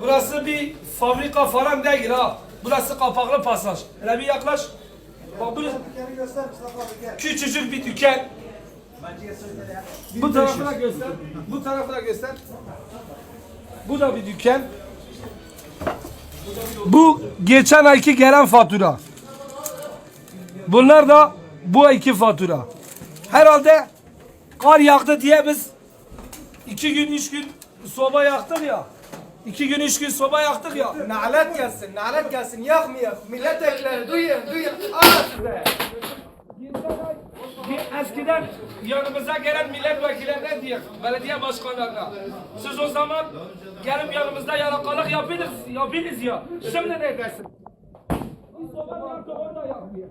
Burası bir fabrika falan değil ha. Burası kapaklı pasaj. Hele bir yaklaş. Bak gel. küçücük bir dükkan. Bu tarafına göster. Bu tarafına göster. Bu da bir dükkan. Bu geçen ayki gelen fatura. Bunlar da bu ayki fatura. Herhalde kar yağdı diye biz iki gün üç gün soba yaktık ya. İki gün üç gün soba yaktık ya. Nalet gelsin, nalet gelsin. Yakmıyor. Milletvekilleri duyun, duyun. Al size. Bir eskiden yanımıza gelen milletvekillerine diye belediye başkanlarına. Siz o zaman gelip yanımızda yalakalık yapınız, yapınız ya. Şimdi ne dersin? Bu soba yaktı orada yakmıyor.